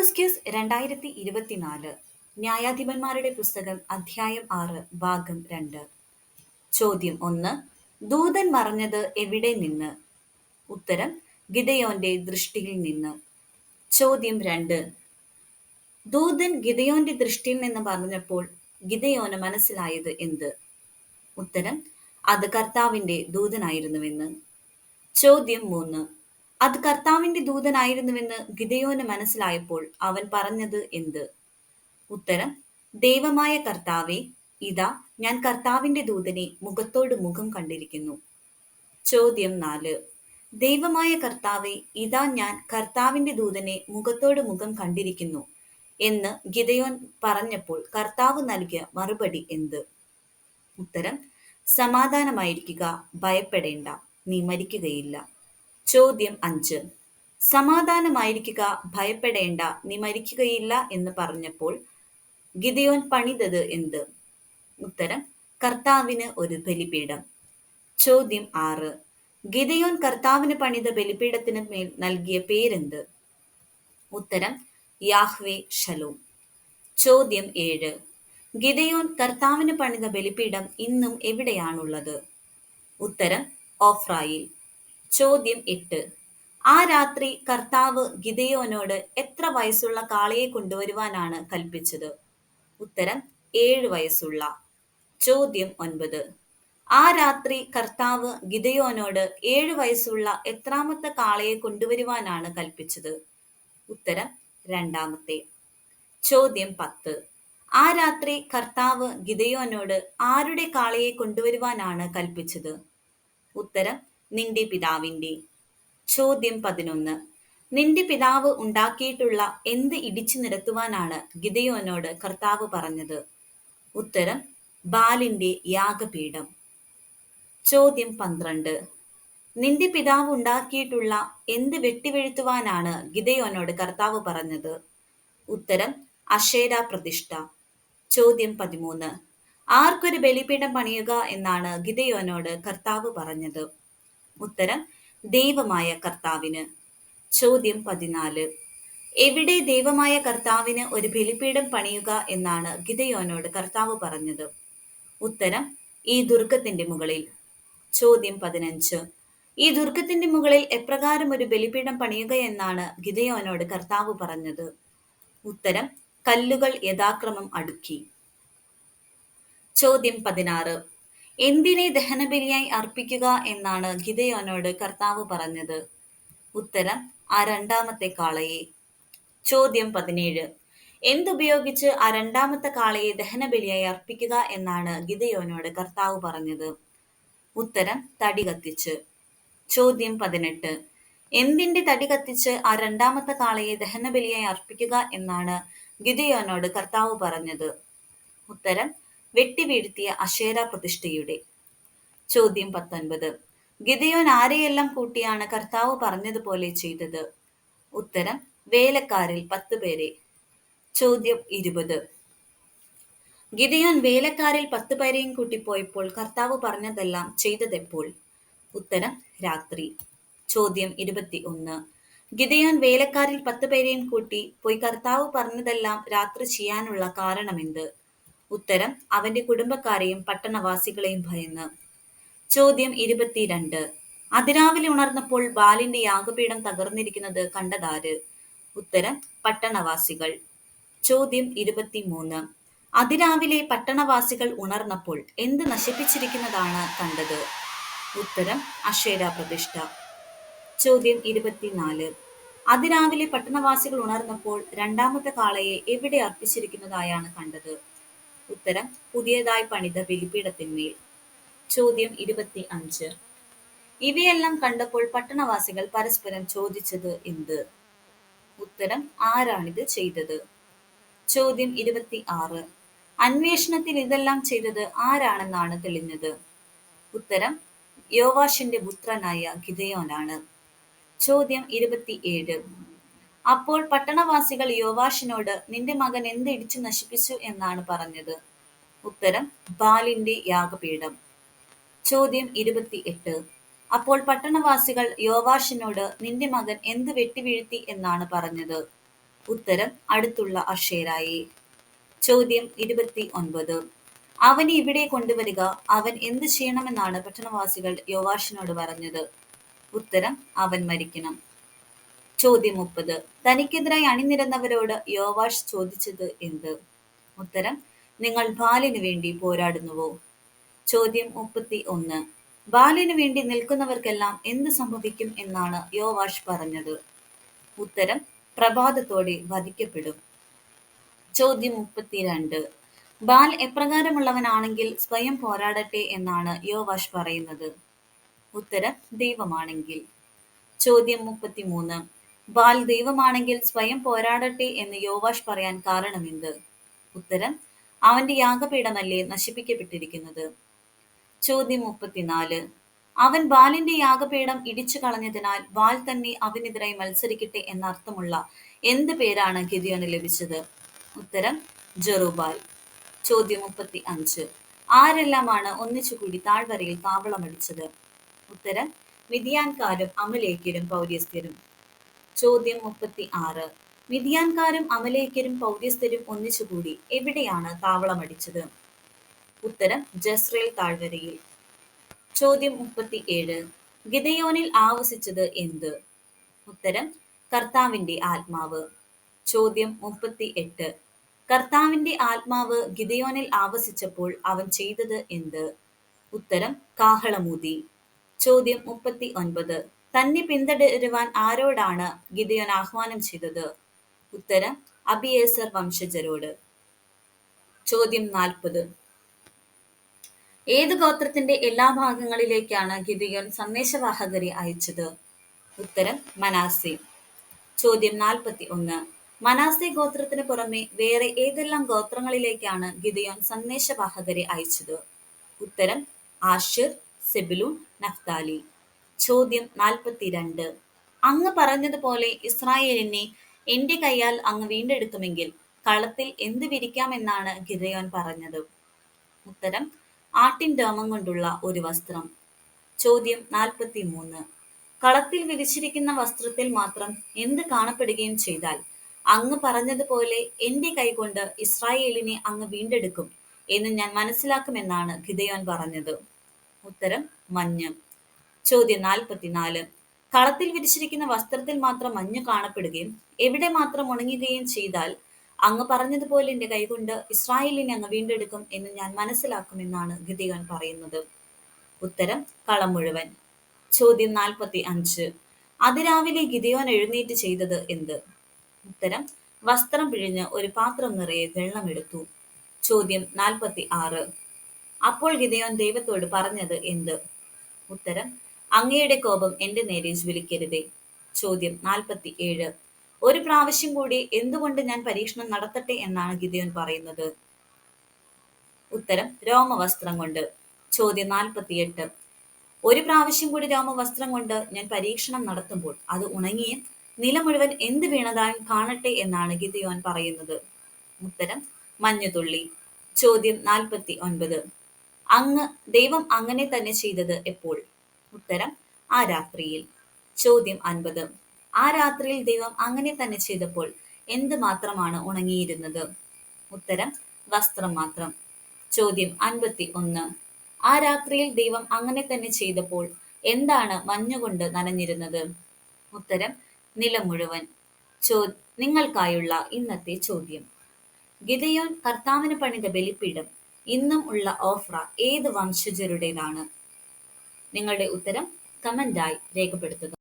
Quiz രണ്ടായിരത്തി ഇരുപത്തിനാല് ന്യായാധിപന്മാരുടെ പുസ്തകം അധ്യായം ആറ് ഭാഗം രണ്ട്. ചോദ്യം ഒന്ന്. ദൂതൻ മറഞ്ഞത് എവിടെ നിന്ന്? ഉത്തരം ഗിതയോന്റെ ദൃഷ്ടിയിൽ നിന്ന്. ചോദ്യം രണ്ട്. ദൂതൻ ഗിതയോന്റെ ദൃഷ്ടിയിൽ നിന്ന് പറഞ്ഞപ്പോൾ ഗിതയോന് മനസ്സിലായത് എന്ത്? ഉത്തരം അത് കർത്താവിന്റെ ദൂതനായിരുന്നുവെന്ന്. ചോദ്യം മൂന്ന്. അത് കർത്താവിന്റെ ദൂതനായിരുന്നുവെന്ന് ഗിദയോന് മനസ്സിലായപ്പോൾ അവൻ പറഞ്ഞത് എന്ത്? ഉത്തരം ദൈവമായ കർത്താവെ ഇതാ ഞാൻ കർത്താവിന്റെ ദൂതനെ മുഖത്തോട് മുഖം കണ്ടിരിക്കുന്നു. ചോദ്യം നാല് ദൈവമായ കർത്താവെ ഇതാ ഞാൻ കർത്താവിന്റെ ദൂതനെ മുഖത്തോട് മുഖം കണ്ടിരിക്കുന്നു എന്ന് ഗിതയോൻ പറഞ്ഞപ്പോൾ കർത്താവ് നൽകിയ മറുപടി എന്ത്? ഉത്തരം സമാധാനമായിരിക്കുക ഭയപ്പെടേണ്ട നീ മരിക്കുകയില്ല. ചോദ്യം അഞ്ച്. സമാധാനമായിരിക്കുക ഭയപ്പെടേണ്ട നീ മരിക്കുകയില്ല എന്ന് പറഞ്ഞപ്പോൾ ഗിദയോൻ പണിതത് എന്ത്? ഉത്തരം കർത്താവിന് ഒരു ബലിപീഠം. ചോദ്യം ആറ്. ഗിദയോൻ കർത്താവിന് പണിത ബലിപീഠത്തിന് മേൽ നൽകിയ പേരെന്ത്? ഉത്തരം യാഹ്വേ ഷലോം ചോദ്യം ഏഴ്. ഗിദയോൻ കർത്താവിന് പണിത ബലിപീഠം ഇന്നും എവിടെയാണുള്ളത്? ഉത്തരം ഓഫ്രായിൽ. ചോദ്യം എട്ട്. ആ രാത്രി കർത്താവ് ഗിദയോനോട് എത്ര വയസ്സുള്ള കാളയെ കൊണ്ടുവരുവാനാണ് കൽപ്പിച്ചത്? ഉത്തരം ഏഴ് വയസ്സുള്ള. ചോദ്യം ഒൻപത്. ആ രാത്രി കർത്താവ് ഗിദയോനോട് ഏഴ് വയസ്സുള്ള എത്രാമത്തെ കാളയെ കൊണ്ടുവരുവാനാണ് കൽപ്പിച്ചത്? ഉത്തരം രണ്ടാമത്തെ. ചോദ്യം പത്ത്. ആ രാത്രി കർത്താവ് ഗിദയോനോട് ആരുടെ കാളയെ കൊണ്ടുവരുവാനാണ് കൽപ്പിച്ചത്? ഉത്തരം നിന്റെ പിതാവിന്റെ ചോദ്യം പതിനൊന്ന്. നിന്റെ പിതാവ് ഉണ്ടാക്കിയിട്ടുള്ള എന്ത് ഇടിച്ചു നിരത്തുവാനാണ് ഗിതയോനോട് കർത്താവ് പറഞ്ഞത്? ഉത്തരം ബാലിന്റെ യാഗപീഠം. ചോദ്യം പന്ത്രണ്ട്. നിന്റെ പിതാവ് ഉണ്ടാക്കിയിട്ടുള്ള എന്ത് വെട്ടിവീഴ്ത്തുവാനാണ് ഗിതയോനോട് കർത്താവ് പറഞ്ഞത്? ഉത്തരം അഷേര പ്രതിഷ്ഠ ചോദ്യം പതിമൂന്ന്. ആർക്കൊരു ബലിപീഠം പണിയുക എന്നാണ് ഗിതയോനോട് കർത്താവ് പറഞ്ഞത്? ഉത്തരം ദൈവമായ കർത്താവിന്. ചോദ്യം പതിനാല്. എവിടെ ദൈവമായ കർത്താവിന് ഒരു ബലിപീഠം പണിയുക എന്നാണ് ഗിതയോനോട് കർത്താവ് പറഞ്ഞത്? ഉത്തരം ഈ ദുർഗത്തിന്റെ മുകളിൽ. ചോദ്യം പതിനഞ്ച്. ഈ ദുർഗത്തിന്റെ മുകളിൽ എപ്രകാരം ഒരു ബലിപീഠം പണിയുക എന്നാണ് ഗിതയോനോട് കർത്താവ് പറഞ്ഞത്? ഉത്തരം കല്ലുകൾ യഥാക്രമം അടുക്കി. ചോദ്യം പതിനാറ്. എന്തിനെ ദഹനബലിയായി അർപ്പിക്കുക എന്നാണ് ഗിതയോനോട് കർത്താവ് പറഞ്ഞത്. ഉത്തരം ആ രണ്ടാമത്തെ കാളയെ. ചോദ്യം പതിനേഴ്. എന്തുപയോഗിച്ച് ആ രണ്ടാമത്തെ കാളയെ ദഹനബലിയായി അർപ്പിക്കുക എന്നാണ് ഗിതയോനോട് കർത്താവ് പറഞ്ഞത്. ഉത്തരം തടി കത്തിച്ച്. ചോദ്യം പതിനെട്ട്. എന്തിന്റെ തടി കത്തിച്ച് ആ രണ്ടാമത്തെ കാളയെ ദഹനബലിയായി അർപ്പിക്കുക എന്നാണ് ഗിതയോനോട് കർത്താവ് പറഞ്ഞത്. ഉത്തരം വെട്ടിവീഴ്ത്തിയ അശേര പ്രതിഷ്ഠയുടെ. ചോദ്യം പത്തൊൻപത്. ഗിതയോൻ ആരെയെല്ലാം കൂട്ടിയാണ് കർത്താവ് പറഞ്ഞതുപോലെ ചെയ്തത്? ഉത്തരം വേലക്കാരിൽ പത്ത് പേരെ. ചോദ്യം ഇരുപത്. ഗിതയോൻ വേലക്കാരിൽ പത്ത് പേരെയും കൂട്ടിപ്പോയപ്പോൾ കർത്താവ് പറഞ്ഞതെല്ലാം ചെയ്തതെപ്പോൾ? ഉത്തരം രാത്രി. ചോദ്യം ഇരുപത്തി ഒന്ന് ഗിതയോൻ വേലക്കാരിൽ പത്ത് പേരെയും കൂട്ടി പോയി കർത്താവ് പറഞ്ഞതെല്ലാം രാത്രി ചെയ്യാനുള്ള കാരണമെന്ത്? ഉത്തരം അവന്റെ കുടുംബക്കാരെയും പട്ടണവാസികളെയും ഭയന്ന്. ചോദ്യം ഇരുപത്തിരണ്ട്. അതിരാവിലെ ഉണർന്നപ്പോൾ ബാലിന്റെ യാഗപീഠം തകർന്നിരിക്കുന്നത് കണ്ടതാര്? ഉത്തരം പട്ടണവാസികൾ. ചോദ്യം ഇരുപത്തിമൂന്ന്. അതിരാവിലെ പട്ടണവാസികൾ ഉണർന്നപ്പോൾ എന്ത് നശിപ്പിച്ചിരിക്കുന്നതാണ് കണ്ടത്? ഉത്തരം അക്ഷേര പ്രതിഷ്ഠ ചോദ്യം ഇരുപത്തിനാല്. അതിരാവിലെ പട്ടണവാസികൾ ഉണർന്നപ്പോൾ രണ്ടാമത്തെ കാളയെ എവിടെ അർപ്പിച്ചിരിക്കുന്നതായാണ് കണ്ടത്? ഉത്തരം പുതിയതായി പണിത ബലിപീഠത്തിന്മേൽ. ചോദ്യം ഇരുപത്തി അഞ്ച്. ഇവയെല്ലാം കണ്ടപ്പോൾ പട്ടണവാസികൾ പരസ്പരം ചോദിച്ചത് എന്ത്? ഉത്തരം ആരാണിത് ചെയ്തത്? ചോദ്യം ഇരുപത്തി ആറ്. അന്വേഷണത്തിൽ ഇതെല്ലാം ചെയ്തത് ആരാണെന്നാണ് തെളിഞ്ഞത്? ഉത്തരം യോവാഷിന്റെ പുത്രനായ ഗിതയോനാണ് ചോദ്യം ഇരുപത്തിയേഴ് അപ്പോൾ പട്ടണവാസികൾ യോവാഷിനോട് നിന്റെ മകൻ എന്ത് ഇടിച്ചു നശിപ്പിച്ചു എന്നാണ് പറഞ്ഞത്? ഉത്തരം ബാലിന്റെ യാഗപീഠം. ചോദ്യം ഇരുപത്തി എട്ട് അപ്പോൾ പട്ടണവാസികൾ യോവാഷിനോട് നിന്റെ മകൻ എന്ത് വെട്ടിവീഴ്ത്തി എന്നാണ് പറഞ്ഞത്? ഉത്തരം അടുത്തുള്ള അഷേരായി ചോദ്യം ഇരുപത്തി ഒൻപത് അവനെ ഇവിടെ കൊണ്ടുവരിക അവൻ എന്ത് ചെയ്യണമെന്നാണ് പട്ടണവാസികൾ യോവാഷിനോട് പറഞ്ഞത്? ഉത്തരം അവൻ മരിക്കണം. ചോദ്യം മുപ്പത്. തനിക്കെതിരായി അണിനിരന്നവരോട് യോവാഷ് ചോദിച്ചത് എന്ത്? ഉത്തരം നിങ്ങൾ ബാലിനു വേണ്ടി പോരാടുന്നുവോ? ചോദ്യം മുപ്പത്തി ഒന്ന് ബാലിനു വേണ്ടി നിൽക്കുന്നവർക്കെല്ലാം എന്ത് സംഭവിക്കും എന്നാണ് യോവാഷ് പറഞ്ഞത്. ഉത്തരം പ്രഭാതത്തോടെ വധിക്കപ്പെടും. ചോദ്യം മുപ്പത്തിരണ്ട്. ബാൽ എപ്രകാരമുള്ളവനാണെങ്കിൽ സ്വയം പോരാടട്ടെ എന്നാണ് യോവാഷ് പറയുന്നത്. ഉത്തരം ദൈവമാണെങ്കിൽ. ചോദ്യം മുപ്പത്തിമൂന്ന്. ബാൽ ദൈവമാണെങ്കിൽ സ്വയം പോരാടട്ടെ എന്ന് യോവാഷ് പറയാൻ കാരണമെന്ത് ഉത്തരം അവന്റെ യാഗപീഠമല്ലേ നശിപ്പിക്കപ്പെട്ടിരിക്കുന്നത്? ചോദ്യം മുപ്പത്തിനാല്. അവൻ ബാലിന്റെ യാഗപീഠം ഇടിച്ചു കളഞ്ഞതിനാൽ ബാൽ തന്നെ അവനെതിരായി മത്സരിക്കട്ടെ എന്നർത്ഥമുള്ള എന്ത് പേരാണ് ഗിദിയോന് ലഭിച്ചത്? ഉത്തരം ജെറുബാൽ. ചോദ്യം മുപ്പത്തി അഞ്ച് ആരെല്ലാമാണ് ഒന്നിച്ചുകൂടി താഴ്വരയിൽ താവളമടിച്ചത്? ഉത്തരം മിതിയാൻകാരും അമലേക്കരും പൗര്യസ്ഥരും ചോദ്യം മുപ്പത്തി ആറ് മിതിയാൻകാരും അമലേക്കരും പൗര്യസ്ഥരും ഒന്നിച്ചുകൂടി എവിടെയാണ് താവളമടിച്ചത്? ഉത്തരം ജസ്രേൽ താഴ്വരയിൽ. ചോദ്യം മുപ്പത്തി ഏഴ് ഗിതയോനിൽ ആവസിച്ചത് എന്ത്? ഉത്തരം കർത്താവിന്റെ ആത്മാവ്. ചോദ്യം മുപ്പത്തി എട്ട് കർത്താവിന്റെ ആത്മാവ് ഗിതയോനിൽ ആവസിച്ചപ്പോൾ അവൻ ചെയ്തത് എന്ത്? ഉത്തരം കാഹളമൂതി. ചോദ്യം മുപ്പത്തി ഒൻപത് തന്നെ പിന്തുടരുവാൻ ആരോടാണ് ഗിതയോൻ ആഹ്വാനം ചെയ്തത്? ഉത്തരം അബിയേസർ വംശജരോട്. ചോദ്യം നാൽപ്പത്. ഏത് ഗോത്രത്തിന്റെ എല്ലാ ഭാഗങ്ങളിലേക്കാണ് ഗിദിയോൻ സന്ദേശവാഹകരെ അയച്ചത്? ഉത്തരം മനാസി. ചോദ്യം നാൽപ്പത്തി ഒന്ന് മനാസി ഗോത്രത്തിന് പുറമെ വേറെ ഏതെല്ലാം ഗോത്രങ്ങളിലേക്കാണ് ഗിദിയോൻ സന്ദേശവാഹകരെ അയച്ചത്? ഉത്തരം ആഷിർ സെബിലു നഫ്താലി. ചോദ്യം നാൽപ്പത്തിരണ്ട്. അങ്ങ് പറഞ്ഞതുപോലെ ഇസ്രായേലിനെ എന്റെ കൈയാൽ അങ്ങ് വീണ്ടെടുക്കുമെങ്കിൽ കളത്തിൽ എന്ത് വിരിക്കാമെന്നാണ് ഗിദയോൻ പറഞ്ഞത്. ഉത്തരം ആട്ടിൻ രോമം കൊണ്ടുള്ള ഒരു വസ്ത്രം. ചോദ്യം നാൽപ്പത്തി മൂന്ന് കളത്തിൽ വിരിച്ചിരിക്കുന്ന വസ്ത്രത്തിൽ മാത്രം എന്ത് കാണപ്പെടുകയും ചെയ്താൽ അങ്ങ് പറഞ്ഞതുപോലെ എന്റെ കൈകൊണ്ട് ഇസ്രായേലിനെ അങ്ങ് വീണ്ടെടുക്കും എന്ന് ഞാൻ മനസ്സിലാക്കുമെന്നാണ് ഗിതയോൻ പറഞ്ഞത്. ഉത്തരം മഞ്ഞ്. ചോദ്യം നാൽപ്പത്തിനാല് കളത്തിൽ വിരിച്ചിരിക്കുന്ന വസ്ത്രത്തിൽ മാത്രം മഞ്ഞ് കാണപ്പെടുകയും എവിടെ മാത്രം ഉണങ്ങുകയും ചെയ്താൽ അങ്ങ് പറഞ്ഞതുപോലെ എന്റെ കൈകൊണ്ട് ഇസ്രായേലിനെ അങ്ങ് വീണ്ടെടുക്കും എന്ന് ഞാൻ മനസ്സിലാക്കുമെന്നാണ് ഗതികൻ പറയുന്നത്. ഉത്തരം കളം മുഴുവൻ. ചോദ്യം നാൽപ്പത്തി അഞ്ച് അതിരാവിലെ ഗിദിയോൻ എഴുന്നേറ്റ് ചെയ്തത് എന്ത്? ഉത്തരം വസ്ത്രം പിഴിഞ്ഞ് ഒരു പാത്രം നിറയെ വെള്ളമെടുത്തു ചോദ്യം നാൽപ്പത്തി ആറ് അപ്പോൾ ഗിതയോൻ ദൈവത്തോട് പറഞ്ഞത് എന്ത്? ഉത്തരം അങ്ങയുടെ കോപം എന്റെ നേരെ ജ്വലിക്കരുതേ. ചോദ്യം നാൽപ്പത്തി ഏഴ് ഒരു പ്രാവശ്യം കൂടി എന്തുകൊണ്ട് ഞാൻ പരീക്ഷണം നടത്തട്ടെ എന്നാണ് ഗിദയോൻ പറയുന്നത്? ഉത്തരം രോമവസ്ത്രം കൊണ്ട്. ചോദ്യം നാൽപ്പത്തിയെട്ട്. ഒരു പ്രാവശ്യം കൂടി രോമവസ്ത്രം കൊണ്ട് ഞാൻ പരീക്ഷണം നടത്തുമ്പോൾ അത് ഉണങ്ങിയ നില മുഴുവൻ എന്ത് വീണതായും കാണട്ടെ എന്നാണ് ഗിദയോൻ പറയുന്നത്. ഉത്തരം മഞ്ഞുതുള്ളി ചോദ്യം നാൽപ്പത്തി ഒൻപത് അങ്ങ് ദൈവം അങ്ങനെ തന്നെ ചെയ്തത് എപ്പോൾ? ഉത്തരം ആ രാത്രിയിൽ. ചോദ്യം അൻപത്. ആ രാത്രിയിൽ ദൈവം അങ്ങനെ തന്നെ ചെയ്തപ്പോൾ എന്ത് മാത്രമാണ് ഉണങ്ങിയിരുന്നത്? ഉത്തരം വസ്ത്രം മാത്രം. ചോദ്യം അൻപത്തി ഒന്ന് ആ രാത്രിയിൽ ദൈവം അങ്ങനെ തന്നെ ചെയ്തപ്പോൾ എന്താണ് മഞ്ഞുകൊണ്ട് നനഞ്ഞിരുന്നത്? ഉത്തരം നിലം മുഴുവൻ. ചോ നിങ്ങൾക്കായുള്ള ഇന്നത്തെ ചോദ്യം. ഗിതയോൻ കർത്താവിന് പണിത ബലിപ്പീഠം ഇന്നും ഉള്ള ഓഫ്ര ഏത് വംശജരുടേതാണ്? നിങ്ങളുടെ ഉത്തരം കമന്റായി രേഖപ്പെടുത്തുക.